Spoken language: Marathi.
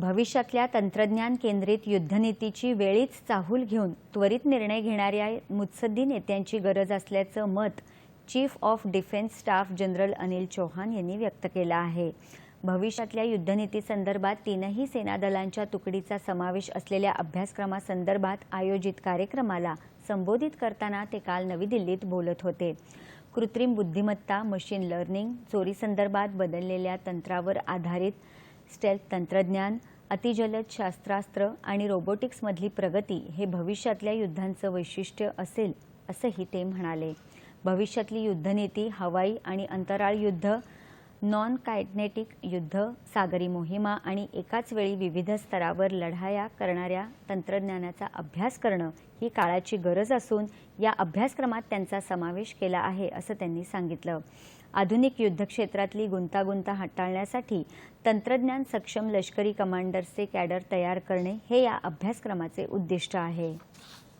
भविष्यातल्या तंत्रज्ञान केंद्रित युद्धनीतीची वेळीच चाहूल घेऊन त्वरित निर्णय घेणाऱ्या मुत्सद्दी नेत्यांची गरज असल्याचं मत chief of defence staff general Anil Chauhan यांनी व्यक्त केलं आहे. भविष्यातल्या युद्धनीतीसंदर्भात तीनही सेनादलांच्या तुकडीचा समावेश असलेल्या अभ्यासक्रमासंदर्भात आयोजित कार्यक्रमाला संबोधित करताना ते काल नवी दिल्लीत बोलत होते. कृत्रिम बुद्धिमत्ता मशीन लर्निंग चोरीसंदर्भात बदललेल्या तंत्रावर आधारित स्टेल्थ तंत्रज्ञान अतिजलद शास्त्रास्त्र आणि रोबोटिक्समधली प्रगती हे भविष्यातल्या युद्धांचं वैशिष्ट्य असेल असंही ते म्हणाले. भविष्यातली युद्धनीती हवाई आणि अंतराळ युद्ध नॉन कायनेटिक युद्ध सागरी मोहिमा आणि एकाच वेळी विविध स्तरावर लढाया करणाऱ्या तंत्रज्ञानाचा अभ्यास करणं ही काळाची गरज असून या अभ्यासक्रमात त्यांचा समावेश केला आहे असं त्यांनी सांगितलं. आधुनिक युद्धक्षेत्रातली गुंतागुंत हाताळण्यासाठी तंत्रज्ञान सक्षम लष्करी कमांडर्सचे कॅडर तयार करणे हे या अभ्यासक्रमाचे उद्दिष्ट आहे.